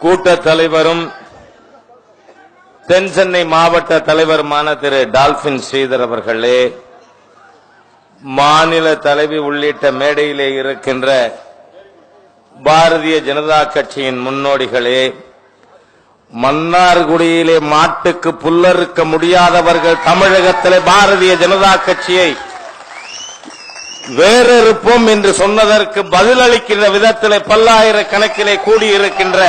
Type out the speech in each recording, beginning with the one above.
கூட்ட தலைவரும் தென் சென்னை மாவட்ட தலைவருமான திரு டால்பின் ஸ்ரீதர் அவர்களே மாநில தலைவி உள்ளிட்ட மேடையிலே இருக்கின்ற பாரதிய ஜனதா கட்சியின் முன்னோடிகளே மன்னார்குடியிலே மாட்டுக்கு புல்லறுக்க முடியாதவர்கள் தமிழகத்திலே பாரதிய ஜனதா கட்சியை வேறிருப்போம் என்று சொன்னதற்கு பதிலளிக்கின்ற விதத்தில் பல்லாயிரக்கணக்கிலே கூடியிருக்கின்ற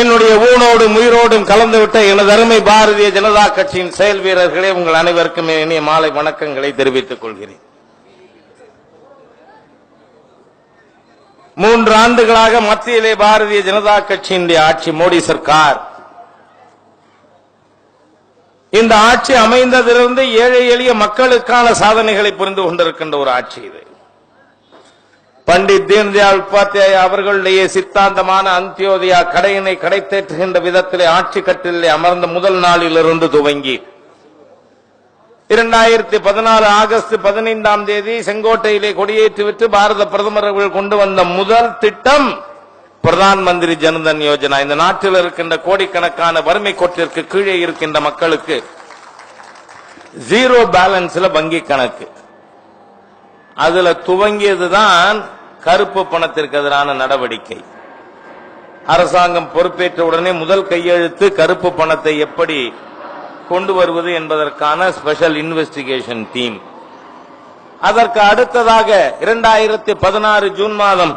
என்னுடைய ஊனோடும் உயிரோடும் கலந்துவிட்ட எனது அருமை பாரதிய ஜனதா கட்சியின் செயல் வீரர்களே உங்கள் அனைவருக்கும் இனிய மாலை வணக்கங்களை தெரிவித்துக் கொள்கிறேன். மூன்று ஆண்டுகளாக மத்தியிலே பாரதிய ஜனதா கட்சியினுடைய ஆட்சி மோடி சர்க்கார். இந்த ஆட்சி அமைந்ததிலிருந்து ஏழை எளிய மக்களுக்கான சாதனைகளை புரிந்து கொண்டிருக்கின்ற ஒரு ஆட்சி இது. பண்டித் தீன்தயாள் உபாத்தியாய அவர்களுடைய சித்தாந்தமான அந்தியோதயா கடையினை கடைத்தேற்றுகின்ற விதத்திலே ஆட்சி கட்டிலே அமர்ந்த முதல் நாளிலிருந்து துவங்கி இரண்டாயிரத்தி பதினாறு ஆகஸ்ட் பதினைந்தாம் தேதி செங்கோட்டையிலே கொடியேற்றிவிட்டு பாரத பிரதமர் அவர்கள் கொண்டு வந்த முதல் திட்டம் பிரதான் மந்திரி ஜனதன் யோஜனா. இந்த நாட்டில் இருக்கின்ற கோடிக்கணக்கான வறுமை கோட்டிற்கு கீழே இருக்கின்ற மக்களுக்கு ஜீரோ பேலன்ஸ்ல வங்கி கணக்கு. அதுல துவங்கியதுதான் கருப்பு பணத்திற்கு எதிரான நடவடிக்கை. அரசாங்கம் பொறுப்பேற்ற உடனே முதல் கையெழுத்து கருப்பு பணத்தை எப்படி கொண்டு வருவது என்பதற்கான ஸ்பெஷல் இன்வெஸ்டிகேஷன் டீம் அதற்கு அடுத்ததாக இரண்டாயிரத்தி பதினாறு ஜூன் மாதம்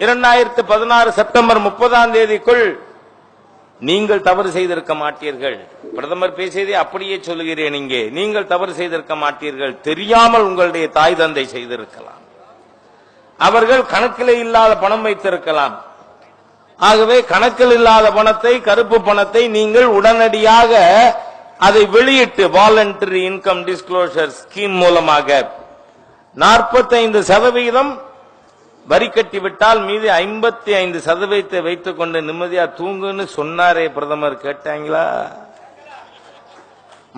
இரண்டாயிரத்து பதினாறு செப்டம்பர் முப்பதாம் தேதிக்குள் நீங்கள் தவறு செய்திருக்க மாட்டீர்கள். பிரதமர் பேசியதை அப்படியே சொல்லுகிறேன் இங்கே. நீங்கள் தவறு செய்திருக்க மாட்டீர்கள். தெரியாமல் உங்களுடைய தாய் தந்தை செய்திருக்கலாம். அவர்கள் கணக்கிலே இல்லாத பணம் வைத்திருக்கலாம். ஆகவே கணக்கில் இல்லாத பணத்தை கருப்பு பணத்தை நீங்கள் உடனடியாக அதை வெளியிட்டு வாலண்டரி இன்கம் டிஸ்க்ளோசர் ஸ்கீம் மூலமாக 45% சதவீதம் வரி கட்டி விட்டால் மீது ஐம்பத்தி ஐந்து சதவீதத்தை வைத்துக் கொண்டு நிம்மதியா தூங்குன்னு சொன்னாரே பிரதமர். கேட்டாங்களா?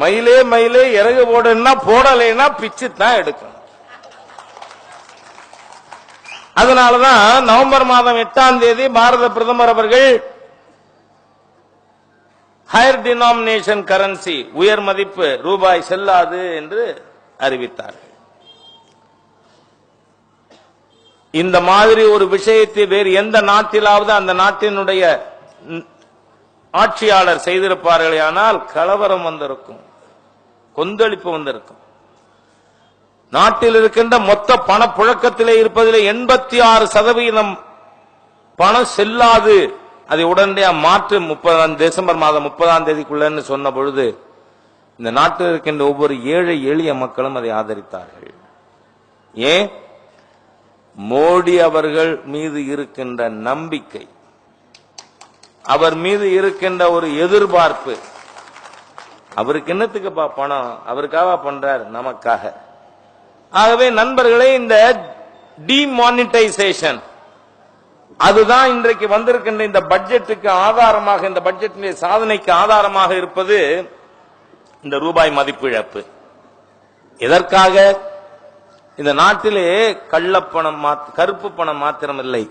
மயிலே மயிலே இறகு போடுன்னா போடலைன்னா பிச்சு தான் எடுக்கணும். அதனாலதான் நவம்பர் மாதம் எட்டாம் தேதி பாரத பிரதமர் அவர்கள் ஹையர் டினாமினேஷன் கரன்சி உயர் மதிப்பு ரூபாய் செல்லாது என்று அறிவித்தார். இந்த மாதிரி ஒரு விஷயத்தை வேறு எந்த நாட்டிலாவது அந்த நாட்டினுடைய ஆட்சியாளர் செய்திருப்பார்களே ஆனால் கலவரம் வந்திருக்கும் கொந்தளிப்பு வந்திருக்கும். நாட்டில் இருக்கின்ற மொத்த பணப்புழக்கத்திலே இருப்பதிலே எண்பத்தி ஆறு சதவீதம் பணம் செல்லாது. அதை உடனடியாக மாற்று முப்பதாம் டிசம்பர் மாதம் முப்பதாம் தேதிக்குள்ளன்னு சொன்ன பொழுது இந்த நாட்டில் இருக்கின்ற ஒவ்வொரு ஏழை எளிய மக்களும் அதை ஆதரித்தார்கள். ஏன்? மோடி அவர்கள் மீது இருக்கின்ற நம்பிக்கை அவர் மீது இருக்கின்ற ஒரு எதிர்பார்ப்பு அவருக்கு என்னத்துக்குப்பா பணம் அவருக்காக பண்றார்? நமக்காக. ஆகவே நண்பர்களே இந்த டிமானிட்டைசேஷன் அதுதான் இன்றைக்கு வந்திருக்கின்ற இந்த பட்ஜெட்டுக்கு ஆதாரமாக இந்த பட்ஜெட்டினுடைய சாதனைக்கு ஆதாரமாக இருப்பது இந்த ரூபாய் மதிப்பு இழப்பு எதற்காக? இந்த நாட்டிலே கள்ளப்பணம் மாத்- கருப்பு பணம் மாத்திரம் இல்லை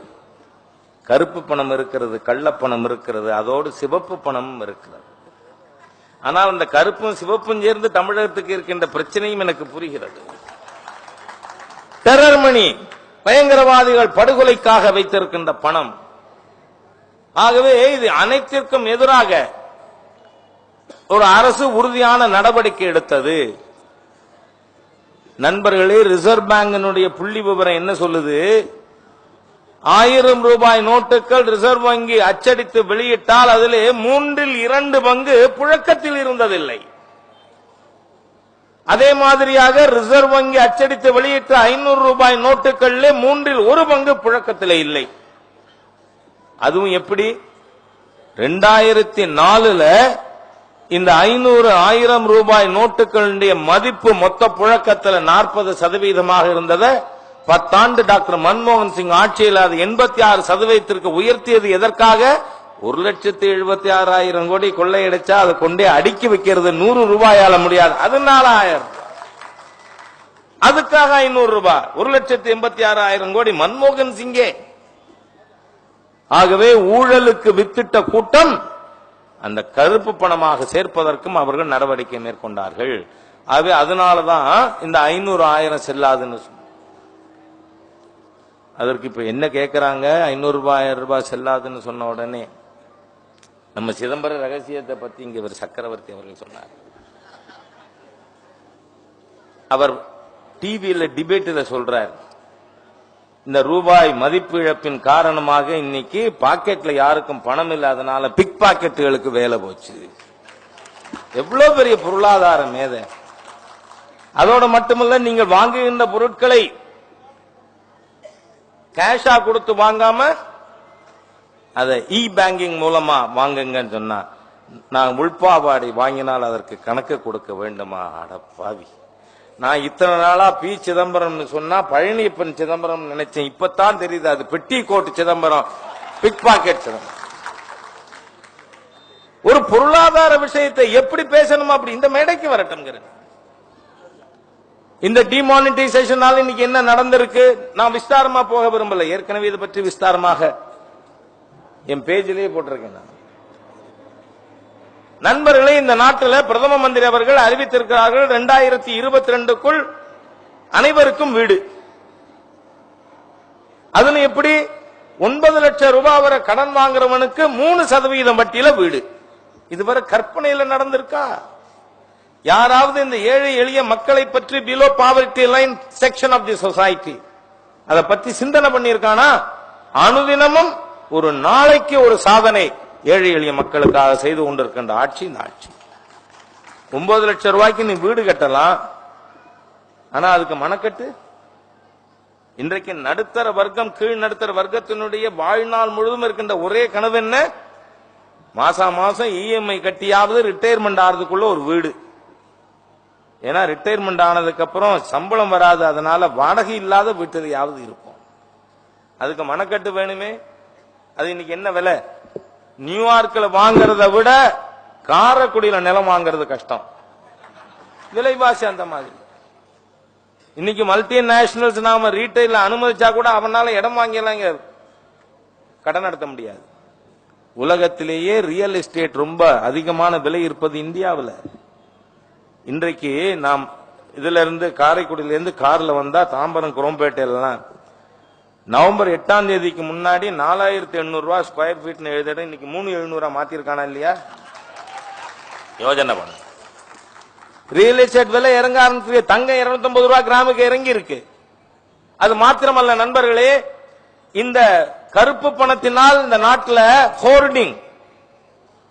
கருப்பு பணம் இருக்கிறது கள்ளப்பணம் இருக்கிறது அதோடு சிவப்பு பணமும் இருக்கிறது. ஆனால் அந்த கருப்பும் சிவப்பும் சேர்ந்து தமிழகத்துக்கு இருக்கின்ற பிரச்சனையும் எனக்கு புரிகிறது. டெரர் மணி பயங்கரவாதிகள் படுகொலைக்காக வைத்திருக்கின்ற பணம். ஆகவே இது அனைத்திற்கும் எதிராக ஒரு அரசு உறுதியான நடவடிக்கை எடுத்தது. நண்பர்களே ரிசர்வ் பேங்கினுடைய புள்ளி விவரம் என்ன சொல்லுது? ஆயிரம் ரூபாய் நோட்டுகள் ரிசர்வ் வங்கி அச்சடித்து வெளியிட்டால் அதிலே மூன்றில் இரண்டு பங்கு புழக்கத்தில் இருந்ததில்லை. அதே மாதிரியாக ரிசர்வ் வங்கி அச்சடித்து வெளியிட்ட ஐநூறு ரூபாய் நோட்டுகளிலே மூன்றில் ஒரு பங்கு புழக்கத்திலே இல்லை. அதுவும் எப்படி? ரெண்டாயிரத்தி நாலுல இந்த ஐநூறு ஆயிரம் ரூபாய் நோட்டுகளுடைய மதிப்பு மொத்த புழக்கத்தில் நாற்பது சதவீதமாக இருந்ததை பத்தாண்டு டாக்டர் மன்மோகன் சிங் ஆட்சியில் அது எண்பத்தி ஆறு சதவீதத்திற்கு உயர்த்தியது எதற்காக? ஒரு லட்சத்தி எழுபத்தி ஆறாயிரம் கோடி கொள்ளையடிச்சா அதை கொண்டே அடுக்கி வைக்கிறது நூறு ரூபாயால முடியாது. அது நாலாயிரம் அதுக்காக ஐநூறு ரூபாய். ஒரு லட்சத்தி எண்பத்தி ஆறாயிரம் கோடி மன்மோகன் சிங்கே. ஆகவே ஊழலுக்கு வித்திட்ட கூட்டம் அந்த கருப்பு பணமாக சேர்ப்பதற்கும் அவர்கள் நடவடிக்கை மேற்கொண்டார்கள். ஆகவே அதனாலதான் இந்த ஐநூறு ஆயிரம் செல்லாதுன்னு அதற்கு இப்ப என்ன கேட்குறாங்க ஐநூறு ரூபாய் ஆயிரம் ரூபாய் செல்லாதுன்னு சொன்ன உடனே நம்ம சிதம்பர ரகசியத்தை பத்தி இங்க இவர் சக்கரவர்த்தி அவர்கள் சொன்னார். அவர் டிவியில டிபேட்டில் சொல்றார். இந்த ரூபாய் மதிப்பு இழப்பின் காரணமாக இன்னைக்கு பாக்கெட்ல யாருக்கும் பணம் இல்லாதனால பிக் பாக்கெட்டுகளுக்கு வேலை போச்சு. எவ்வளவு பெரிய பொருளாதார மேதை. அதோட மட்டுமல்ல நீங்கள் வாங்குகின்ற பொருட்களை கேஷா கொடுத்து வாங்காம அதை இ பேங்கிங் மூலமா வாங்குங்கன்னு சொன்னா நான் உள்பாவாடை வாங்கினால் அதற்கு கணக்கு கொடுக்க வேண்டுமா? அட பாவி. நான் இத்தனை நாளா பி சிதம்பரம்னு சொன்னா பழனியப்பன் சிதம்பரம் நினைச்சேன். இப்பதான் தெரியுது அது petticoat Chidambaram pickpocket Chidambaram. ஒரு பொருளாதார விஷயத்தை எப்படி பேசணும் அப்படி இந்த மேடைக்கு வரட்டும் இந்த டிமானிட்டைசேஷனால இன்னைக்கு என்ன நடந்திருக்கு? நான் விஸ்தாரமா போக விரும்பல. ஏற்கனவே இதை பற்றி விஸ்தாரமாக என் பேஜிலேயே போட்டிருக்கேன் நான். நண்பர்களே இந்த நாட்டில் பிரதம மந்திரி அவர்கள் அறிவித்திருக்கிறார்கள் இரண்டாயிரத்தி இருபத்தி ரெண்டுக்குள் அனைவருக்கும் வீடு. அதுல எப்படி? ஒன்பது லட்சம் ரூபாய் வரை கடன் வாங்குறவனுக்கு மூணு சதவீதம் வட்டியில வீடு. இதுவரை கற்பனையில நடந்திருக்கா? யாராவது இந்த ஏழை எளிய மக்களை பற்றி below poverty line section of the society அதை பத்தி சிந்தனை பண்ணியிருக்கானா? அனுதினமும் ஒரு நாளைக்கு ஒரு சாதனை. ஏழை எளிய மக்களுக்காக செய்து கொண்டிருக்கின்ற ஆட்சி இந்த ஆட்சி. ஒன்பது லட்சம் ரூபாய்க்கு நீ வீடு கட்டலாம். ஆனா அதுக்கு மனக்கட்டு? இன்றைக்கு நடுத்தர வர்க்கம் கீழ் நடுத்தர வர்க்கத்தினுடைய வாழ்நாள் முழுவதும் இருக்கின்ற ஒரே கனவு என்ன? மாசா மாசம் இஎம்ஐ கட்டியாவது ரிட்டையர்மெண்ட் ஆறதுக்குள்ள ஒரு வீடு. ஏன்னா ரிட்டையர்மெண்ட் ஆனதுக்கு அப்புறம் சம்பளம் வராது அதனால வாடகை இல்லாத வீட்டுலையாவது இருக்கும் அதுக்கு மனக்கட்டு வேணுமே? அது இன்னைக்கு என்ன விலை? நியூயார்க்ல வாங்கறத விட காரக்குடியில நிலம் வாங்குறது கஷ்டம். விலைவாசி அந்த மாதிரி. இன்னைக்கு மல்டி நேஷனல்ஸ் நாம ரீட்டைல அனுமதிச்சா கூட அவனால இடம் வாங்கிடலாம் கடன் நடத்த முடியாது. உலகத்திலேயே ரியல் எஸ்டேட் ரொம்ப அதிகமான விலை இருப்பது இந்தியாவில். இன்றைக்கு நாம் இதுல இருந்து காரைக்குடியில இருந்து கார்ல வந்தா தாம்பரம் குரோம்பேட்டையிலாம் நவம்பர் எட்டாம் தேதிக்கு முன்னாடி நாலாயிரத்தி எண்ணூறு ரூபாய் ஸ்கொயர் ஃபீட் எழுதிட இன்னைக்கு மூணு எழுநூறுவா மாத்திருக்கானா இல்லையா? யோஜனை பண்ணு. ரியல் எஸ்டேட் விலை இறங்க ஆரம்பிச்சு தங்கம் இருநூத்தி ரூபாய் கிராமுக்கு இறங்கி இருக்கு அது மாத்திரமல்ல நண்பர்களே இந்த கருப்பு பணத்தினால் இந்த நாட்டில் ஹோர்டிங்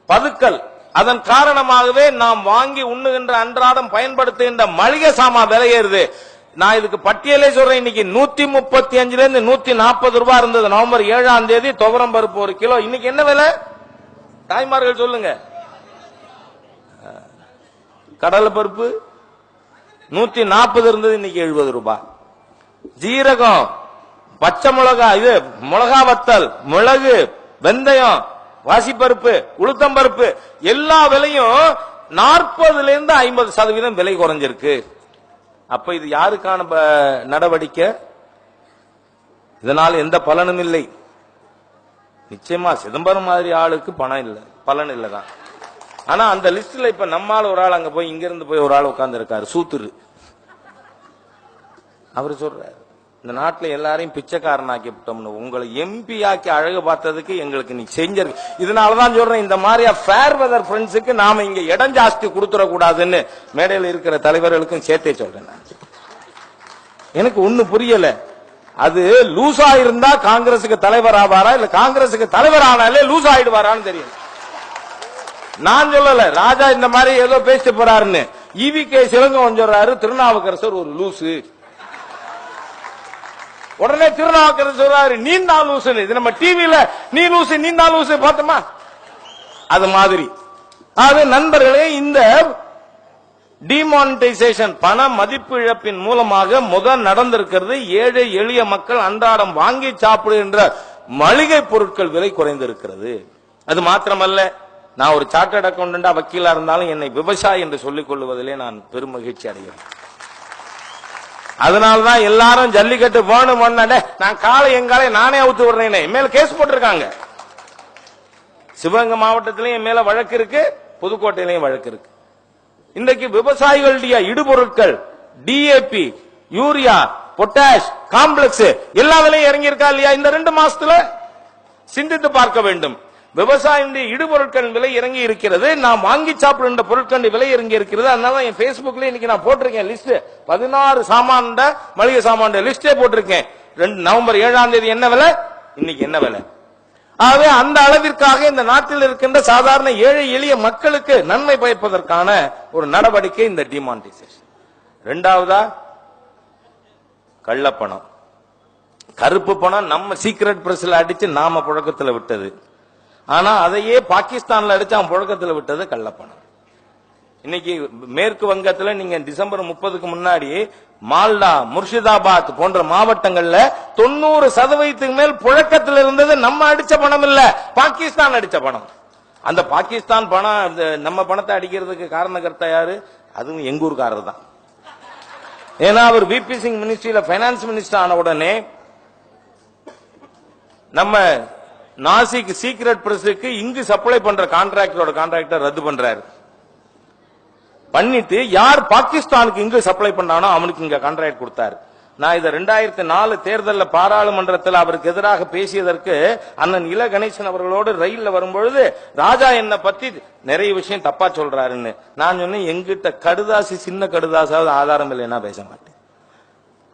பதுக்கல் அதன் காரணமாகவே நாம் வாங்கி உண்ணுகின்ற அன்றாடம் பயன்படுத்துகின்ற மளிகை சாமான் விலையேறுது நான் இதுக்கு பட்டியலே சொல்றேன். இன்னைக்கு நூத்தி முப்பத்தி அஞ்சுல இருந்து நூத்தி நாற்பது ரூபாய் இருந்தது. நவம்பர் ஏழாம் தேதி துவரம் பருப்பு ஒரு கிலோ. இன்னைக்கு என்ன விலை? தாய்மார்கள் சொல்லுங்க. கடலை பருப்பு நூத்தி நாற்பது இருந்தது. இன்னைக்கு எழுபது ரூபாய் ஜீரகம் பச்சை மிளகா இது மிளகா வத்தல் மிளகு வெந்தயம் வாசிப்பருப்பு உளுத்தம்பருப்பு எல்லா விலையும் நாற்பதுல இருந்து ஐம்பது சதவீதம் விலை குறைஞ்சிருக்கு. அப்ப இது யாருக்கான நடவடிக்கை? இதனால் எந்த பலனும் இல்லை. நிச்சயமா சிதம்பரம் மாதிரி ஆளுக்கு பணம் இல்லை. பலன் இல்லைதான். ஆனா அந்த லிஸ்ட்ல இப்ப நம்மால் ஒரு ஆள் அங்க போய் இங்கிருந்து போய் ஒரு ஆள் உட்கார்ந்து இருக்காரு சூத்துரு. அவர் சொல்றாரு. இந்த நாட்டில் எல்லாரையும் பிச்சைக்காரனாக்கி விட்டோம்னு உங்களை எம்பி ஆக்கி அழகு பார்த்ததுக்கு எங்களுக்கு நீ செஞ்சிருக்கு இதனாலதான் சொல்றேன் இந்த மாதிரி ஃபேர் வெதர் ஃப்ரெண்ட்ஸுக்கு நாம இங்க இடம் ஜாஸ்தி கொடுத்துட கூடாதுன்னு மேடையில் இருக்கிற தலைவர்களுக்கும் சேர்த்தே சொல்றேன் நான். எனக்கு ஒண்ணு புரியல. அது லூசா இருந்தா காங்கிரசுக்கு தலைவர் ஆவாரா இல்ல காங்கிரசுக்கு தலைவர் ஆனாலே லூஸ் ஆயிடுவாரான்னு தெரியும். நான் சொல்லல ராஜா இந்த மாதிரி ஏதோ பேசிட்டு போறாருன்னு. இவி கே சிலங்கம் சொல்றாரு திருநாவுக்கரசர் ஒரு லூசு உடனே திருநாவுக்கரசர் சொல்றாரு நீ தான் லூசுன்னு இது நம்ம டிவியில நீ லூசு நீ தான் லூசு பார்த்தோமா? அது மாதிரி. அது நண்பர்களே இந்த டிமானிட்டைசேஷன் பண மதிப்பு இழப்பின் மூலமாக முதல் நடந்திருக்கிறது. ஏழை எளிய மக்கள் அன்றாடம் வாங்கி சாப்பிடுகின்ற மளிகை பொருட்கள் விலை குறைந்திருக்கிறது. அது மாத்திரமல்ல நான் ஒரு சார்ட்டர்ட் அக்கௌண்டா வக்கீலா இருந்தாலும் என்னை விவசாயி என்று சொல்லிக் கொள்வதிலே நான் பெரும் மகிழ்ச்சி அடைகிறேன். அதனாலதான் எல்லாரும் ஜல்லிக்கட்டு வேணும் நான் காலை எங்காலை நானே அவுத்து விடுறேனே. மேல கேஸ் போட்டிருக்காங்க. சிவகங்கை மாவட்டத்திலையும் என் மேல வழக்கு இருக்கு புதுக்கோட்டையிலையும் வழக்கு இருக்கு. இன்றைக்கு விவசாயிகளுடைய இடுபொருட்கள் டிஏபி யூரியா பொட்டாஷ் காம்ப்ளெக்ஸ் எல்லா விலையும் இல்லையா? இந்த ரெண்டு மாசத்துல சிந்தித்து பார்க்க வேண்டும். விவசாயினுடைய இடுபொருட்கள் விலை இறங்கி இருக்கிறது. நான் வாங்கி சாப்பிடுகின்ற பொருட்கள் விலை இறங்கி இருக்கிறது. அதனால தான் என் பேஸ்புக்ல இன்னைக்கு நான் போட்டிருக்கேன் லிஸ்ட் பதினாறு சாமான மளிகை சாமான லிஸ்டே போட்டிருக்கேன். ரெண்டு நவம்பர் ஏழாம் தேதி என்ன விலை? இன்னைக்கு என்ன விலை? ஆகவே அந்த அளவிற்காக இந்த நாட்டில் இருக்கின்ற சாதாரண ஏழை எளிய மக்களுக்கு நன்மை பயப்பதற்கான ஒரு நடவடிக்கை இந்த டிமானிட்டைசேஷன் ரெண்டாவதா கள்ளப்பணம். கருப்பு பணம் நம்ம சீக்ரெட் பிரஸ்ல அடிச்சு நாம புழக்கத்துல விட்டது. ஆனா அதையே பாகிஸ்தான்ல அடிச்சு அவன் புழக்கத்துல விட்டது கள்ளப்பணம். இன்னைக்கு மேற்கு வங்கத்துல நீங்க டிசம்பர் முப்பதுக்கு முன்னாடி மால்டா முர்ஷிதாபாத் போன்ற மாவட்டங்கள்ல தொண்ணூறு சதவீதத்துக்கு மேல் புழக்கத்தில் இருந்தது நம்ம அடிச்ச பணம் இல்ல பாகிஸ்தான் அடிச்ச பணம். அந்த பாகிஸ்தான் பணம் நம்ம பணத்தை அடிக்கிறதுக்கு காரணகர்த்தா யாரு? அதுவும் எங்கூர்காரர் தான். ஏன்னா அவர் விபி சிங் மினிஸ்ட்ரியில பைனான்ஸ் மினிஸ்டர் ஆன உடனே நம்ம நாசிக் சீக்ரெட் பிரஸுக்கு இங்கு சப்ளை பண்ற கான்ட்ராக்டரோட கான்ட்ராக்டர் ரத்து பண்றாரு. பண்ணிட்டு யார் பாகிஸ்தானுக்கு இங்கு சப்ளை பண்ணானோ அவனுக்கு இங்க கான்ட்ராக்ட் கொடுத்தாரு. நான் இத ரெண்டாயிரத்தி நாலு தேர்தலில் பாராளுமன்றத்தில் அவருக்கு எதிராக பேசியதற்கு அண்ணன் இள கணேசன் அவர்களோடு ரயில்ல வரும்பொழுது ராஜா என்ன பத்தி நிறைய விஷயம் தப்பா சொல்றாருன்னு. நான் சொன்னேன் எங்கிட்ட கடுதாசி சின்ன கடுதாசாவது ஆதாரம் இல்லைன்னா பேச மாட்டேன்.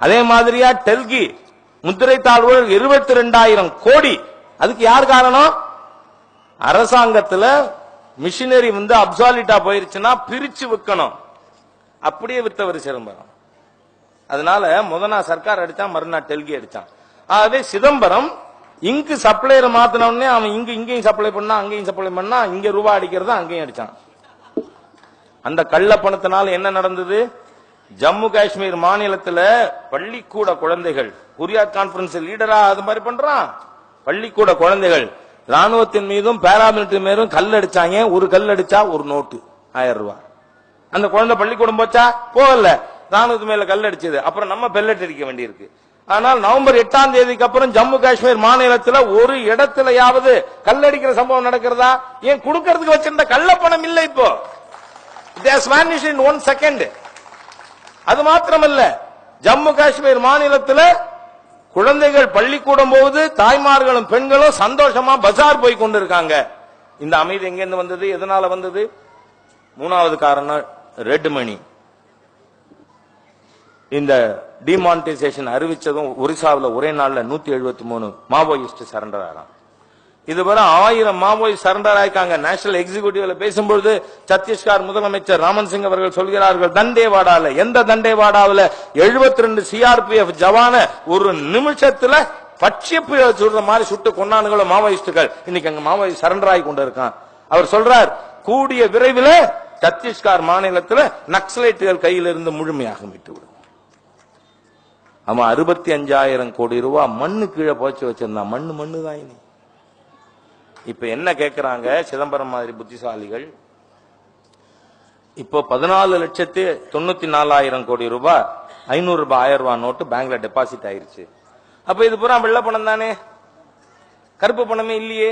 அதே மாதிரியா டெல்கி முத்திரை தாழ்வுகள் இருபத்தி ரெண்டாயிரம் கோடி அதுக்கு யார் காரணம்? அரசாங்கத்துல மிஷினரி வந்து அப்சாலிட்டா போயிருச்சுன்னா பிரிச்சு விற்கணும் அப்படியே வித்தவர் சிதம்பரம். அதனால முதனா சர்க்கார் அடிச்சா மறுநாள் டெல்கி அடிச்சான். ஆகவே சிதம்பரம் இங்கு சப்ளை மாத்தின உடனே அவன் இங்க இங்கேயும் சப்ளை பண்ணா அங்கேயும் சப்ளை பண்ணா இங்க ரூபா அடிக்கிறது அங்கேயும் அடிச்சான். அந்த கள்ள பணத்தினால என்ன நடந்தது? ஜம்மு காஷ்மீர் மாநிலத்துல பள்ளிக்கூட குழந்தைகள் குரியாத் கான்பரன்ஸ் லீடரா அது மாதிரி பண்றான். பள்ளிக்கூட குழந்தைகள் ராணுவத்தின் மீதும் பேராமிலிட்டரி மீதும் கல் அடிச்சாங்க ஒரு கல் அடிச்சா ஒரு நோட்டு ஆயிரம் ரூபாய். அந்த குழந்தை பள்ளிக்கூடம் போச்சா? போகல. ராணுவத்து மேல கல் அடிச்சது அப்புறம் நம்ம பெல்லட் அடிக்க வேண்டியிருக்கு. ஆனால் நவம்பர் எட்டாம் தேதிக்கு அப்புறம் ஜம்மு காஷ்மீர் மாநிலத்துல ஒரு இடத்துலயாவது கல்லடிக்கிற சம்பவம் நடக்கிறதா? ஏன் கொடுக்கறதுக்கு வச்சிருந்த கள்ள பணம் இல்லை இப்போ. இன் ஒன் செகண்ட் அது மாத்திரமல்ல. ஜம்மு காஷ்மீர் மாநிலத்துல குழந்தைகள் பள்ளிக்கூடம் போகுது தாய்மார்களும் பெண்களும் சந்தோஷமா பஜார் போய் கொண்டு இருக்காங்க இந்த அமைதி எங்கேருந்து வந்தது? எதனால வந்தது? மூணாவது காரணம் ரெட் மணி. இந்த டிமானிட்டைசேஷன் அறிவிச்சதும் ஒரிசாவில் ஒரே நாளில் நூத்தி எழுபத்தி மூணு மாவோயிஸ்ட் சரண்டர் ஆகிறான் இதுவரை ஆயிரம் மாவோய் சரண்டர் ஆயிருக்காங்க. நேஷனல் எக்ஸிகியூட்டிவ்ல பேசும்பொழுது சத்தீஸ்கர் முதலமைச்சர் ராமன் சிங் அவர்கள் சொல்கிறார்கள் தண்டேவாடால எந்த தண்டேவாடாவில்? எழுபத்தி ரெண்டு சிஆர்பிஎஃப் ஜவான ஒரு நிமிஷத்துல பட்சிய சுடுற மாதிரி சுட்டு கொண்டானுங்களோ மாவோயிஸ்டுகள். இன்னைக்கு அங்க மாவோயிஸ்ட் சரண்டர் ஆகி கொண்டு இருக்கான் அவர் சொல்றார் கூடிய விரைவில் சத்தீஸ்கர் மாநிலத்தில் நக்சலைட்டுகள் கையில் இருந்து முழுமையாக மீட்டு விடும் அவன் அறுபத்தி அஞ்சாயிரம் கோடி ரூபாய் மண்ணு கீழே போச்சு வச்சிருந்தான் மண்ணு மண்ணு தான் இனி. இப்ப என்ன கேட்கிறாங்க சிதம்பரம் மாதிரி புத்திசாலிகள்? இப்போ பதினாலு லட்சத்து தொண்ணூத்தி நாலாயிரம் கோடி ரூபாய் ஐநூறு ரூபாய் ஆயிரம் ரூபாய் நோட்டு பேங்க்ல டெபாசிட் ஆயிருச்சு. அப்ப இது பூரா வெள்ள பணம் தானே? கருப்பு பணமே இல்லையே.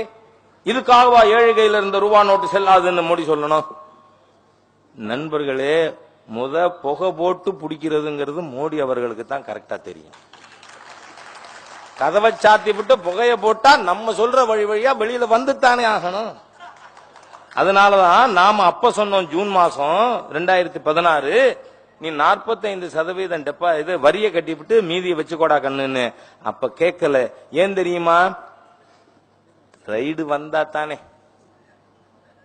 இதுக்காகவா ஏழை கையில இருந்த ரூபா நோட்டு செல்லாதுன்னு மோடி சொல்லணும்? நண்பர்களே முத புகை போட்டு பிடிக்கிறதுங்கிறது மோடி அவர்களுக்கு தான் கரெக்டா தெரியும். கதவை சாத்தி விட்டு புகைய போட்டா நம்ம சொல்ற வழி வழியா வெளியில வந்துத்தானே ஆகணும் அதனாலதான் நாம அப்ப சொன்னோம் ஜூன் மாசம் ரெண்டாயிரத்தி பதினாறு நீ 45% சதவீதம் டெப்பா இது வரிய கட்டிவிட்டு மீதியை வச்சுக்கோடா கண்ணுன்னு. அப்ப கேட்கல. ஏன் தெரியுமா? ரைடு வந்தா தானே.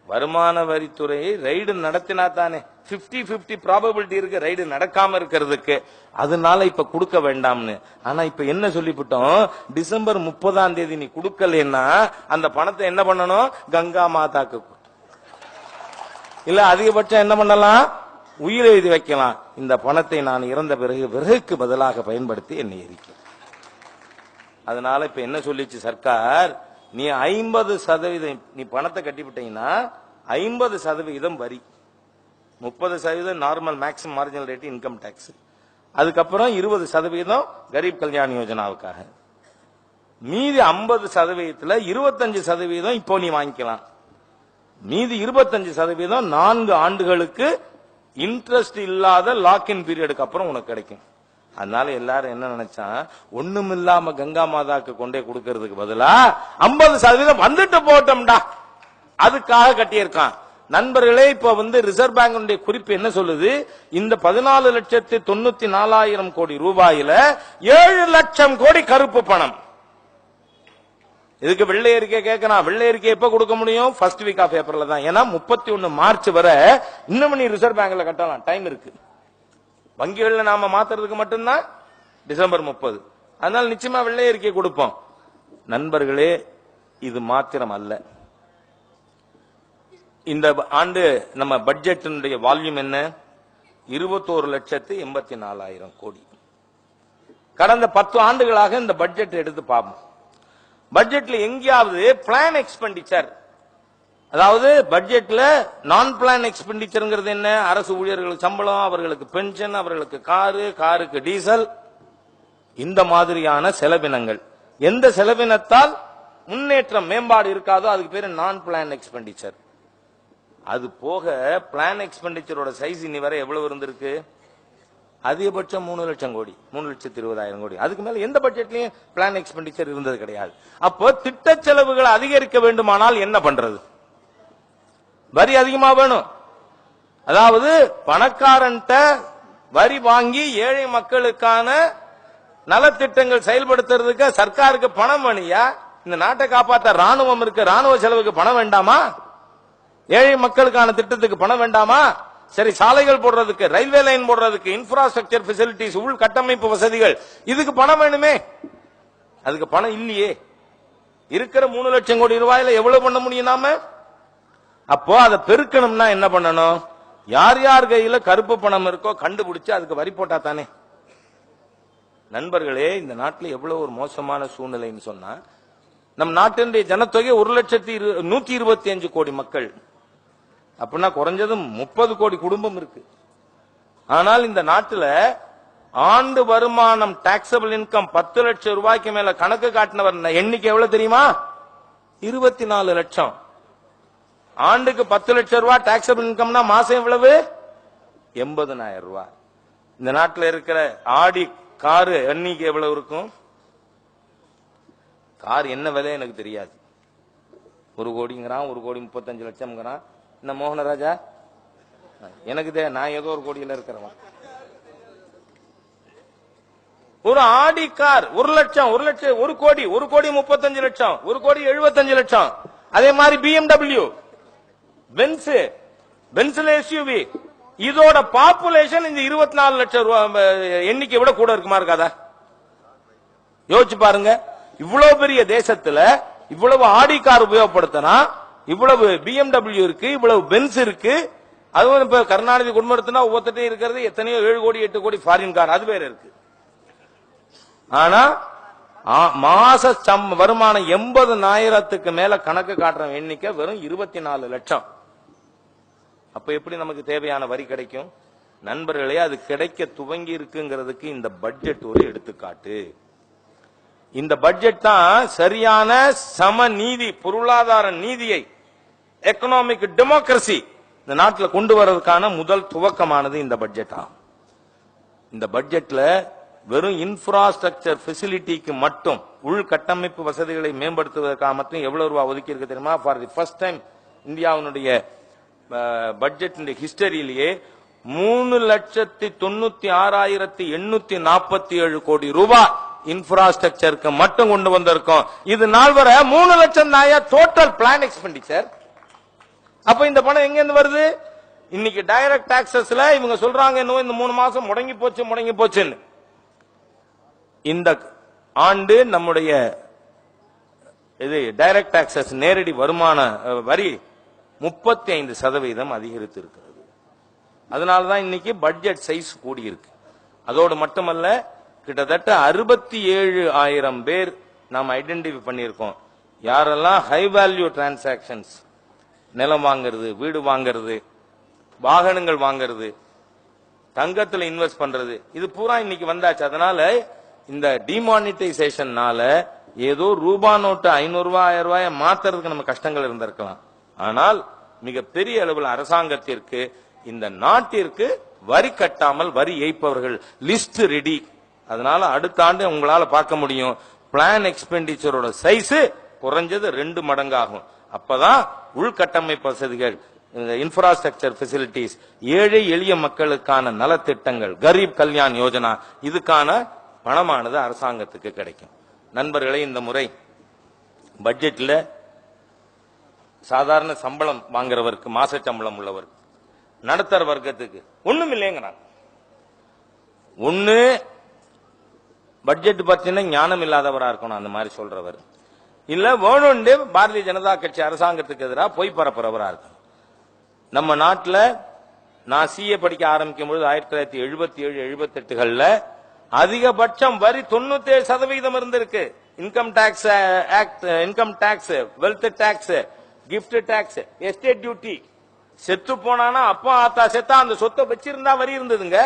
வருமான வரித்துறையை ரைடு நடத்தினா தானே. 50 50 ப்ராபபிலிட்டி இருக்கு ரைடு நடக்காம இருக்கிறதுக்கு. அதனால இப்ப கொடுக்க வேண்டாம்னு. ஆனா இப்ப என்ன சொல்லிவிட்டோம்? டிசம்பர் முப்பதாம் தேதி நீ கொடுக்கலன்னா அந்த பணத்தை என்ன பண்ணணும்? கங்கா மாதாக்கு இல்ல அதிகபட்சம் என்ன பண்ணலாம்? உயிர் எழுதி வைக்கலாம். இந்த பணத்தை நான் இறந்த பிறகு விறகுக்கு பதிலாக பயன்படுத்தி என்னை எரிக்கும். அதனால இப்ப என்ன சொல்லிச்சு சர்க்கார்? நீ ஐம்பது சதவீதம் நீ பணத்தை கட்டிவிட்டீங்கன்னா ஐம்பது சதவீதம் வரி. முப்பது சதவீதம் normal maximum marginal rate income tax அதுக்கப்புறம் இருபது சதவீதம் கரீப் கல்யாண் யோஜனாவுக்காக. மீதி ஐம்பது சதவீதத்தில் இருபத்தஞ்சு சதவீதம் இப்போ நீ வாங்கிக்கலாம். மீதி இருபத்தஞ்சு சதவீதம் நான்கு ஆண்டுகளுக்கு இன்ட்ரெஸ்ட் இல்லாத லாக்இன் பீரியடுக்கு அப்புறம் உனக்கு கிடைக்கும். அதனால எல்லாரும் என்ன நினைச்சா ஒண்ணும் இல்லாம கங்கா மாதாக்கு கொண்டே கொடுக்கறதுக்கு பதிலா ஐம்பது சதவீதம் வந்துட்டு போட்டோம்டா. அதுக்காக கட்டியிருக்கான். நண்பர்களே இப்ப வந்து ரிசர்வ் பேங்கினுடைய குறிப்பு என்ன சொல்லுது? இந்த பதினாலு லட்சத்தி தொண்ணூத்தி நாலாயிரம் கோடி ரூபாயில ஏழு லட்சம் கோடி கருப்பு பணம். இதுக்கு வெள்ளை அறிக்கை கேட்கணும் வெள்ளை அறிக்கை எப்ப கொடுக்க முடியும்? ஃபர்ஸ்ட் வீக் ஆஃப் ஏப்ரல் தான். ஏன்னா முப்பத்தி ஒன்னு மார்ச் வரை இன்னும் நீ ரிசர்வ் பேங்க்ல கட்டலாம். டைம் இருக்கு. வங்கிகள்ல நாம மாத்துறதுக்கு மட்டும்தான். டிசம்பர் முப்பது. அதனால நிச்சயமா வெள்ளை அறிக்கை கொடுப்போம். நண்பர்களே இது மாத்திரம் அல்ல. இந்த ஆண்டு நம்ம பட்ஜெட்டினுடைய வால்யூம் என்ன? இருபத்தோரு லட்சத்து எண்பத்தி நாலாயிரம் கோடி. கடந்த பத்து ஆண்டுகளாக இந்த பட்ஜெட் எடுத்து பார்ப்போம் பட்ஜெட்ல எங்கேயாவது பிளான் எக்ஸ்பெண்டிச்சர் அதாவது பட்ஜெட்ல நான் பிளான் எக்ஸ்பெண்டிச்சர்ங்கிறது என்ன? அரசு ஊழியர்களுக்கு சம்பளம் அவர்களுக்கு பென்ஷன் அவர்களுக்கு காரு காருக்கு டீசல் இந்த மாதிரியான செலவினங்கள். எந்த செலவினத்தால் முன்னேற்றம் மேம்பாடு இருக்காதோ அதுக்கு பேரு நான் பிளான் எக்ஸ்பெண்டிச்சர் அது போக பிளான் எக்ஸ்பெண்டிச்சரோட சைஸ் இனி வரை எவ்வளவு இருந்திருக்கு? அதிகபட்சம் மூணு லட்சம் கோடி மூணு லட்சத்தி இருபதாயிரம் கோடி. அதுக்கு மேல எந்த பட்ஜெட்லயும் பிளான் எக்ஸ்பெண்டிச்சர் இருந்தது கிடையாது. அப்போ திட்ட செலவுகளை அதிகரிக்க வேண்டுமானால் என்ன பண்றது? வரி அதிகமா வேணும். அதாவது பணக்காரன்ட்ட வரி வாங்கி ஏழை மக்களுக்கான நலத்திட்டங்கள் செயல்படுத்துறதுக்கு சர்க்காருக்கு பணம் வேணியா இந்த நாட்டை காப்பாற்ற ராணுவம் இருக்கு ராணுவ செலவுக்கு பணம் வேண்டாமா? ஏழை மக்களுக்கான திட்டத்துக்கு பணம் வேண்டாமா? சரி சாலைகள் போடுறதுக்கு ரயில்வே லைன் போடுறதுக்கு இன்ஃப்ராஸ்ட்ரக்சர் ஃபெசிலிட்டிஸ் உள் கட்டமைப்பு வசதிகள் இதுக்கு பணம் வேணுமே? அதுக்கு பணம் இல்லையே. இருக்கிற மூணு லட்சம் கோடி ரூபாயில எவ்வளவு பண்ண முடியும் நாம? அப்போ அதை பெருக்கணும்னா என்ன பண்ணணும்? யார் யார் கையில கருப்பு பணம் இருக்கோ கண்டுபிடிச்சு அதுக்கு வரி போட்டா தானே. நண்பர்களே இந்த நாட்டில் எவ்வளவு ஒரு மோசமான சூழ்நிலைன்னு சொன்னா நம் நாட்டினுடைய ஜனத்தொகை ஒரு லட்சத்தி இரு- நூத்தி இருபத்தி அஞ்சு கோடி மக்கள். அப்படின்னா குறைஞ்சது முப்பது கோடி குடும்பம் இருக்கு. ஆனால் இந்த நாட்டில் ஆண்டு வருமானம் டாக்ஸபிள் இன்கம் பத்து லட்சம் ரூபாய்க்கு மேல கணக்கு காட்டினவர் எண்ணிக்கை எவ்வளவு தெரியுமா? இருபத்தி நாலு லட்சம். ஆண்டுக்கு பத்து லட்சம் ரூபாய் டாக்ஸபிள் இன்கம்னா மாசம் எவ்வளவு? எண்பதனாயிரம் ரூபாய் இந்த நாட்டில் இருக்கிற ஆடி காரு எண்ணிக்கை எவ்வளவு இருக்கும்? கார் என்ன விலை எனக்கு தெரியாது. ஒரு கோடிங்கிறான் ஒரு கோடி முப்பத்தஞ்சு லட்சம்ங்கிறான். இந்த மோகனராஜா எனக்கு தே நான் ஏதோ ஒரு கோடியில இருக்கிறவன். ஒரு ஆடி கார் ஒரு லட்சம் ஒரு லட்சம் ஒரு கோடி ஒரு கோடி முப்பத்தஞ்சு லட்சம் ஒரு கோடி எழுபத்தஞ்சு லட்சம். அதே மாதிரி பிஎம்டபிள்யூ பென்ஸ் பென்ஸ்ல எஸ்யூவி இதோட பாப்புலேஷன் இந்த இருபத்தி நாலு லட்சம் எண்ணிக்கை விட கூட இருக்குமா இருக்காதா? யோசிச்சு பாருங்க. இவ்வளவு பெரிய தேசத்துல இவ்வளவு ஆடி கார் உபயோகப்படுத்தினா இவ்வளவு பிஎம்டபிள்யூ இருக்கு இவ்வளவு பென்ஸ் இருக்கு. அதுவும் இப்ப கருணாநிதி குடும்பத்தினா ஒவ்வொருத்தையும் இருக்கிறது எத்தனையோ ஏழு கோடி எட்டு கோடி ஃபாரின் கார் அது வேற இருக்கு. ஆனா மாச சம் வருமானம் எண்பதுனாயிரத்துக்கு மேல கணக்கு காட்டுற எண்ணிக்கை வெறும் இருபத்தி நாலு லட்சம். அப்ப எப்படி நமக்கு தேவையான வரி கிடைக்கும்? நண்பர்களே அது கிடைக்க துவங்கி இருக்குங்கிறதுக்கு இந்த பட்ஜெட் ஒரு எடுத்துக்காட்டு. இந்த பட்ஜெட் தான் சரியான சம நீதி பொருளாதார நீதியை எக்கனாமிக் டெமோக்ரசி இந்த நாட்டில் கொண்டு வர்றதுக்கான முதல் துவக்கமானது இந்த பட்ஜெட் ஆகும். இந்த பட்ஜெட்ல வெறும் இன்ஃப்ராஸ்ட்ரக்சர் ஃபெசிலிட்டிக்கு மட்டும் உள்கட்டமைப்பு வசதிகளை மேம்படுத்துவதற்காக மட்டும் எவ்வளவு ரூபா ஒதுக்கி இருக்கு தெரியுமா? ஃபார் தி ஃபர்ஸ்ட் டைம் இந்தியாவினுடைய பட்ஜெட் ஹிஸ்டரியிலேயே மூணு லட்சத்தி தொண்ணூத்தி ஆறாயிரத்தி எண்ணூத்தி நாற்பத்தி ஏழு கோடி ரூபாய் இன்ஃப்ராஸ்ட்ரக்சருக்கு மட்டும் கொண்டு வந்திருக்கோம். இது நாள் வரை மூணு லட்சம் தாயா டோட்டல் பிளான் எக்ஸ்பெண்டிச்சர் அப்ப இந்த பணம் எங்க இருந்து வருது? இன்னைக்கு டைரக்ட் டாக்ஸஸ்ல இவங்க சொல்றாங்க இன்னும் இந்த மூணு மாசம் முடங்கி போச்சு முடங்கி போச்சுன்னு. இந்த ஆண்டு நம்முடைய இது டைரக்ட் டாக்ஸஸ் நேரடி வருமான வரி முப்பத்தி ஐந்து சதவீதம் அதிகரித்து இருக்கிறது அதனாலதான் இன்னைக்கு பட்ஜெட் சைஸ் கூடியிருக்கு. அதோடு மட்டுமல்ல கிட்டத்தட்ட அறுபத்தி ஏழு ஆயிரம் பேர் நாம் ஐடென்டிஃபை பண்ணியிருக்கோம். யாரெல்லாம் ஹை வேல்யூ டிரான்சாக்ஷன்ஸ் நிலம் வாங்குறது வீடு வாங்குறது வாகனங்கள் வாங்குறது தங்கத்தில் இன்வெஸ்ட் பண்றது இது பூரா இன்னைக்கு வந்தாச்சு. அதனால இந்த டிமானிட்டைசேஷன்னால ஏதோ ரூபா நோட்டு ஐநூறு ரூபாய் ஆயிரம் ரூபாய மாத்துறதுக்கு நம்ம கஷ்டங்கள் இருந்திருக்கலாம். ஆனால் மிகப்பெரிய அளவில் அரசாங்கத்திற்கு இந்த நாட்டிற்கு வரி கட்டாமல் வரி ஏய்ப்பவர்கள் லிஸ்ட் ரெடி அதனால அடுத்த ஆண்டு உங்களால பார்க்க முடியும். பிளான் எக்ஸ்பெண்டிச்சரோட சைஸ் குறைஞ்சது ரெண்டு மடங்காகும். அப்பதான் உள்கட்டமைப்பு வசதிகள் இந்த இன்ஃப்ராஸ்ட்ரக்சர் ஃபெசிலிட்டிஸ் ஏழை எளிய மக்களுக்கான நலத்திட்டங்கள் கரீப் கல்யாண் யோஜனா இதுக்கான பணமானது அரசாங்கத்துக்கு கிடைக்கும். நண்பர்களே இந்த முறை பட்ஜெட்டில் சாதாரண சம்பளம் வாங்குறவருக்கு மாச சம்பளம் உள்ளவருக்கு நடுத்தர வர்க்கத்துக்கு ஒண்ணும் இல்லைங்கிறான் ஒண்ணு பட்ஜெட் பத்தின ஞானம் இல்லாதவரா இருக்கணும் அந்த மாதிரி சொல்றவர். இல்ல வேணும்னு பாரதிய ஜனதா கட்சி அரசாங்கத்துக்கு எதிராக பொய் பரப்புறவரா இருக்கும் நம்ம நாட்டில் நான் சிஏ படிக்க ஆரம்பிக்கும் பொழுது ஆயிரத்தி தொள்ளாயிரத்தி எழுபத்தி ஏழு எழுபத்தி எட்டுகள்ல அதிகபட்சம் வரி தொண்ணூத்தி ஏழு சதவீதம் இருந்திருக்கு. Income tax act income tax wealth tax gift tax estate duty செத்து போனானா அப்பா ஆத்தா செத்தா அந்த சொத்தை வச்சிருந்தா வரி இருந்ததுங்க.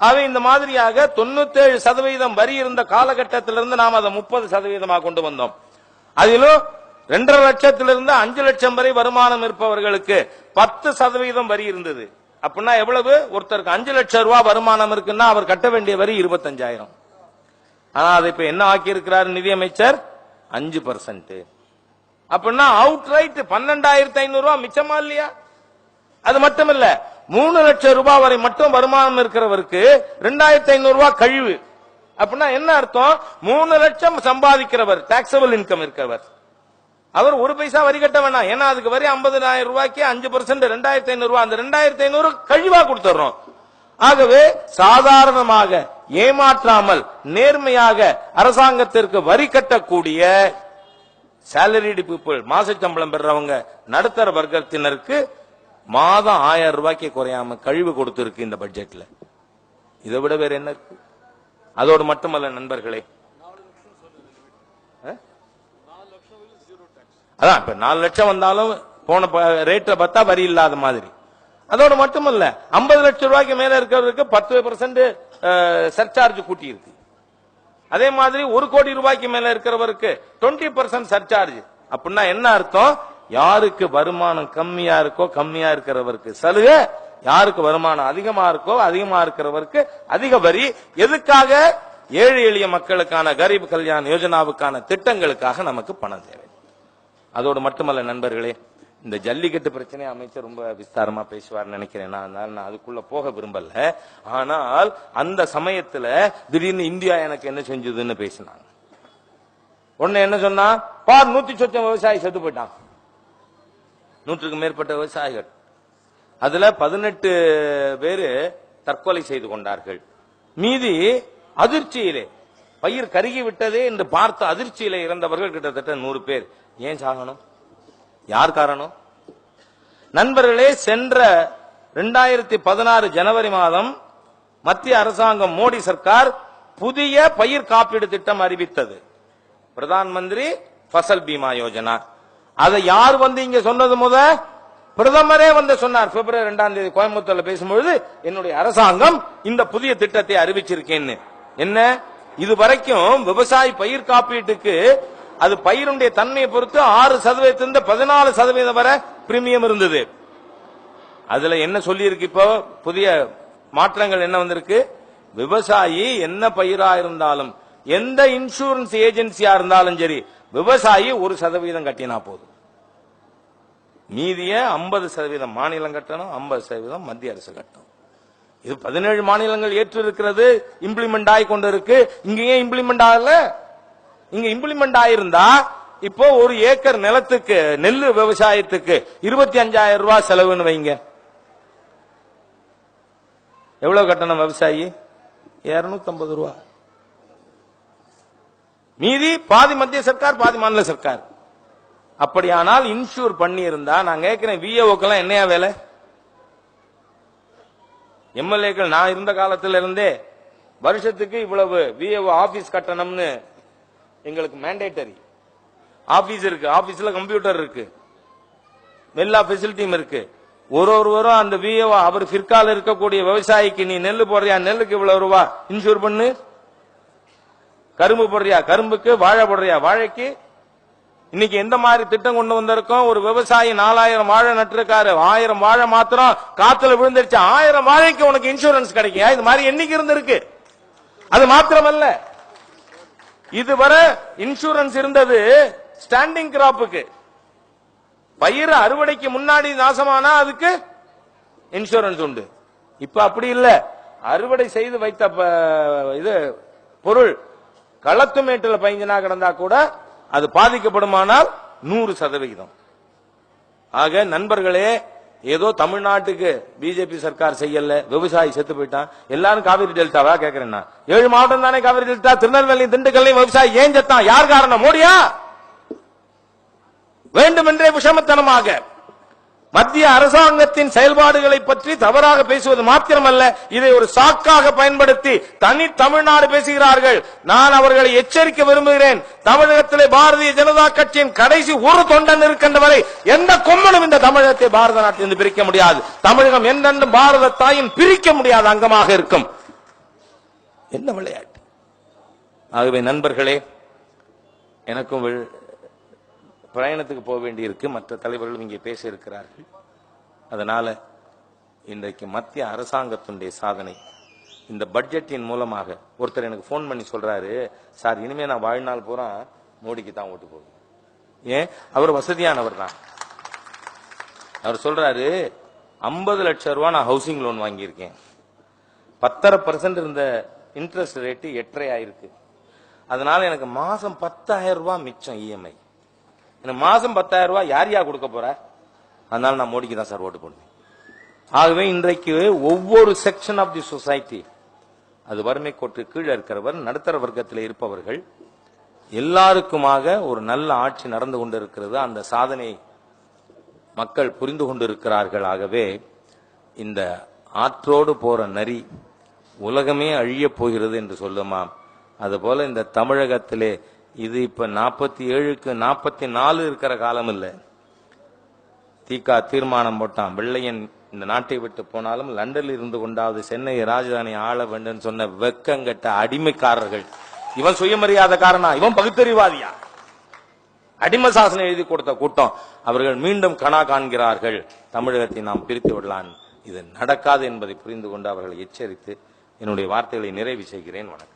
ஆக இந்த மாதிரியாக தொண்ணூத்தேழு சதவீதம் வரி இருந்த காலகட்டத்திலிருந்து நாம் அதை முப்பது சதவீதமாக கொண்டு வந்தோம். அதிலும் ரெண்டரை லட்சத்திலிருந்து அஞ்சு லட்சம் வரை வருமானம் இருப்பவர்களுக்கு பத்து சதவீதம் வரி இருந்தது. அப்படின்னா எவ்வளவு? ஒருத்தருக்கு அஞ்சு லட்சம் ரூபாய் வருமானம் இருக்குன்னா அவர் கட்ட வேண்டிய வரி இருபத்தஞ்சாயிரம். ஆனா அதை இப்ப என்ன ஆக்கி இருக்கிறார் நிதியமைச்சர்? அஞ்சு பர்சன்ட் அப்படின்னா அவுட் ரைட் பன்னெண்டாயிரத்தி ஐநூறு ரூபாய் மிச்சமா இல்லையா? அது மட்டும் இல்ல மூணு லட்சம் ரூபாய் வரை மட்டும் வருமானம் இருக்கிறவருக்கு ரெண்டாயிரத்தி ஐநூறு ரூபாய் கழிவு. அப்படின்னா என்ன அர்த்தம்? மூணு லட்சம் சம்பாதிக்கிறவர் டாக்ஸபிள் இன்கம் இருக்கிறவர். அவர் ஒரு பைசா வரி கட்ட வேணாம். ஏன்னா அதுக்கு வரி ஐம்பதாயிரம் ரூபாய்க்கு அஞ்சு பர்சன்ட் ரெண்டாயிரத்தி ஐநூறு ரூபாய். அந்த ரெண்டாயிரத்தி ஐநூறு கழிவா கொடுத்துறோம் ஆகவே சாதாரணமாக ஏமாற்றாமல் நேர்மையாக அரசாங்கத்திற்கு வரி கட்டக்கூடிய சேலரிடு பீப்புள் மாச சம்பளம் பெறவங்க நடுத்தர வர்க்கத்தினருக்கு மாதம் ஆயிரம் ரூபாய்க்கு குறையாம கழிவு கொடுத்திருக்கு இந்த பட்ஜெட்ல இதை விட வேற என்ன இருக்கு? அதோடு மட்டுமல்ல நண்பர்களே. அதான் இப்ப நாலு லட்சம் வந்தாலும் போன ரேட்ல பார்த்தா வரி இல்லாத மாதிரி. அதோடு மட்டுமல்ல ஐம்பது லட்சம் ரூபாய்க்கு மேல இருக்கிறவருக்கு பத்து பர்சன்ட் சர்சார்ஜ் கூட்டி இருக்கு அதே மாதிரி ஒரு கோடி ரூபாய்க்கு மேல இருக்கிறவருக்கு 20% பர்சன்ட் சர்சார்ஜ் அப்படின்னா என்ன அர்த்தம்? யாருக்கு வருமானம் கம்மியா இருக்கோ கம்மியா இருக்கிறவருக்கு சலுகை. யாருக்கு வருமானம் அதிகமா இருக்கோ அதிகமா இருக்கிறவருக்கு அதிக வரி. எதுக்காக? ஏழை எளிய மக்களுக்கான கரீப் கல்யாண் யோஜனாவுக்கான திட்டங்களுக்காக நமக்கு பணம் தேவை. அதோடு மட்டுமல்ல நண்பர்களே இந்த ஜல்லிக்கட்டு பிரச்சனை அமைச்சர் ரொம்ப விஸ்தாரமா பேசுவார் நினைக்கிறேன் நான். அதனால நான் அதுக்குள்ள போக விரும்பல. ஆனால் அந்த சமயத்துல திடீர்னு இந்தியா எனக்கு என்ன செஞ்சதுன்னு பேசினாங்க. ஒண்ணு என்ன சொன்னா? பார் நூத்தி சொச்சம் விவசாயி செத்து போயிட்டான். நூற்றுக்கு மேற்பட்ட விவசாயிகள். அதுல பதினெட்டு பேரு தற்கொலை செய்து கொண்டார்கள். மீதி அதிர்ச்சியிலே பயிர் கருகி விட்டதே என்று பார்த்த அதிர்ச்சியிலே இறந்தவர்கள் கிட்டத்தட்ட நூறு பேர். ஏன் சாகணும்? யார் காரணம்? நண்பர்களே சென்ற ரெண்டாயிரத்தி பதினாறு ஜனவரி மாதம் மத்திய அரசாங்கம் மோடி சர்க்கார் புதிய பயிர் காப்பீடு திட்டம் அறிவித்தது. பிரதான் மந்திரி ஃபசல் பீமா யோஜனா. அதை யார் வந்து இங்க சொன்னது முத? பிரதமரே வந்து சொன்னார். பிப்ரவரி இரண்டாம் தேதி கோயம்புத்தூர்ல பேசும்பொழுது என்னுடைய அரசாங்கம் இந்த புதிய திட்டத்தை அறிவிச்சிருக்கேன்னு. என்ன? இது வரைக்கும் விவசாயி பயிர் காப்பீட்டுக்கு அது பயிருடைய தன்மையை பொறுத்து ஆறு சதவீதத்திலிருந்து பதினாலு சதவீதம் வரை பிரீமியம் இருந்தது. அதுல என்ன சொல்லி இருக்கு இப்போ? புதிய மாற்றங்கள் என்ன வந்திருக்கு? விவசாயி என்ன பயிரா இருந்தாலும் எந்த இன்சூரன்ஸ் ஏஜென்சியா இருந்தாலும் சரி விவசாயி ஒரு சதவீதம் கட்டினா போதும். மீதிய ஐம்பது சதவீதம் மாநிலம் கட்டணும் ஐம்பது சதவீதம் மத்திய அரசு கட்டணும். இது பதினேழு மாநிலங்கள் ஏற்று இருக்கிறது இம்ப்ளிமெண்ட் ஆகி கொண்டு இருக்கு இங்க ஏன் இம்ப்ளிமெண்ட் ஆகல? இங்க இம்ப்ளிமெண்ட் ஆயிருந்தா இப்போ ஒரு ஏக்கர் நிலத்துக்கு நெல் விவசாயத்துக்கு இருபத்தி அஞ்சாயிரம் ரூபாய் செலவுன்னு வைங்க. எவ்வளவு கட்டணம் விவசாயி? இருநூத்தி ஐம்பது ரூபா மீதி பாதி மத்திய சர்க்கார் பாதி மாநில சர்க்கார். அப்படியானால் இன்சூர் பண்ணி இருந்தா நான் கேட்கிறேன் விஏஓக்கெல்லாம் என்னையா வேலை? எம்எல்ஏக்கள் நான் இருந்த காலத்துல இருந்தே வருஷத்துக்கு இவ்வளவு விஏஓ ஆபீஸ் கட்டணம்னு எங்களுக்கு மேண்டேட்டரி ஆபீஸ் இருக்கு ஆபீஸ்ல கம்ப்யூட்டர் இருக்கு. எல்லா ஃபெசிலிட்டியும் இருக்கு. ஒரு ஒருவரும் அந்த விஏஓ அவர் பிற்கால இருக்கக்கூடிய விவசாயிக்கு நீ நெல் போடுறியா? நெல்லுக்கு இவ்வளவு ரூபா? இன்சூர் பண்ணு. கரும்பு போடுறியா? கரும்புக்கு வாழை போடுறியா? வாழைக்கு? இன்னைக்கு எந்த மாதிரி திட்டம் கொண்டு வந்திருக்கோம்? ஒரு விவசாயி நாலாயிரம் வாழை நட்டிருக்காரு. ஆயிரம் வாழை மாத்திரம் காத்துல விழுந்துருச்சு. ஆயிரம் வாழைக்கு உனக்கு இன்சூரன்ஸ் கிடைக்கும் இது மாதிரி என்னைக்கு இருந்திருக்கு. அது மாத்திரமல்ல. இதுவரை இன்சூரன்ஸ் இருந்தது ஸ்டாண்டிங் கிராப்புக்கு பயிர் அறுவடைக்கு முன்னாடி நாசமானா அதுக்கு இன்சூரன்ஸ் உண்டு. இப்ப அப்படி இல்லை. அறுவடை செய்து வைத்த ப- இது பொருள் களத்து மேட்டுல பயஞ்சனா கிடந்தா கூட அது பாதிக்கப்படுமானால் நூறு சதவிகிதம். ஆக நண்பர்களே ஏதோ தமிழ்நாட்டுக்கு பிஜேபி சர்க்கார் செய்யல விவசாயி செத்து போயிட்டான். எல்லாரும் காவிரி டெல்டாவா கேக்குறேன் நான். ஏழு மாவட்டம் தானே காவிரி டெல்டா? திருநெல்வேலி திண்டுக்கல்லையும் விவசாயி ஏன் செத்தான்? யார் காரணம்? மோடியா? வேண்டுமென்றே விஷமத்தனமாக. மத்திய அரசாங்கத்தின் செயல்பாடுகளை பற்றி தவறாக பேசுவது மாத்திரமல்ல இதை ஒரு சாக்காக பயன்படுத்தி தனி தமிழ்நாடு பேசுகிறார்கள். நான் அவர்களை எச்சரிக்க விரும்புகிறேன். தமிழகத்திலே பாரதிய ஜனதா கட்சியின் கடைசி ஒரு தொண்டன் இருக்கின்ற வரை எந்த கொம்மனும் இந்த தமிழகத்தை பாரத நாட்டிலிருந்து பிரிக்க முடியாது. தமிழகம் என்றென்றும் பாரத தாயின் பிரிக்க முடியாத அங்கமாக இருக்கும். என்ன விளையாட்டு? ஆகவே நண்பர்களே எனக்கும் பிரயாணத்துக்கு போக வேண்டியிருக்கு. மற்ற தலைவர்களும் இங்கே பேச இருக்கிறார்கள் அதனால இன்றைக்கு மத்திய அரசாங்கத்தினுடைய சாதனை இந்த பட்ஜெட்டின் மூலமாக. ஒருத்தர் எனக்கு ஃபோன் பண்ணி சொல்றாரு சார் இனிமே நான் வாழ்நாள் பூரா மோடிக்கு தான் ஓட்டு போடுவேன். ஏன்? அவர் வசதியானவர் தான். அவர் சொல்றாரு ஐம்பது லட்சம் ரூபா நான் ஹவுசிங் லோன் வாங்கியிருக்கேன். பத்தரை பர்சன்ட் இருந்த இன்ட்ரெஸ்ட் ரேட்டு எட்டரை ஆயிருக்கு. அதனால எனக்கு மாசம் பத்தாயிரம் ரூபாய் மிச்சம் இஎம்ஐ எனக்கு மாசம் பத்தாயிரம் ரூபாய் யார் யார் கொடுக்க போற? அதனால நான் மோடிக்கு தான் சார் ஓட்டு போடுவேன். ஆகவே இன்றைக்கு ஒவ்வொரு செக்ஷன் ஆஃப் தி சொசைட்டி அது வறுமை கோட்டு கீழே இருக்கிறவர் நடுத்தர வர்க்கத்தில் இருப்பவர்கள் எல்லாருக்குமாக ஒரு நல்ல ஆட்சி நடந்து கொண்டிருக்கிறது. அந்த சாதனை மக்கள் புரிந்து கொண்டிருக்கிறார்கள். ஆகவே இந்த ஆற்றோடு போற நரி உலகமே அழியப் போகிறது என்று சொல்லுமாம் அதுபோல இந்த தமிழகத்திலே இது இப்ப நாற்பத்தி ஏழுக்கு நாற்பத்தி நாலு இருக்கிற காலம் இல்லை. தீகா தீர்மானம் போட்டான். வெள்ளையன் இந்த நாட்டை விட்டு போனாலும் லண்டனில் இருந்து கொண்டாவது சென்னை ராஜதானி ஆள வேண்டும் சொன்ன வெக்கங்கட்ட அடிமைக்காரர்கள். இவன் சுயமரியாதைக்காரனா இவன் பகுத்தறிவாதியா அடிமை சாசனம் எழுதி கொடுத்த கூட்டம். அவர்கள் மீண்டும் கணா காண்கிறார்கள். தமிழகத்தை நாம் பிரித்து விடலாம். இது நடக்காது என்பதை புரிந்து கொண்டு அவர்களை எச்சரித்து என்னுடைய வார்த்தைகளை நிறைவு செய்கிறேன். வணக்கம்.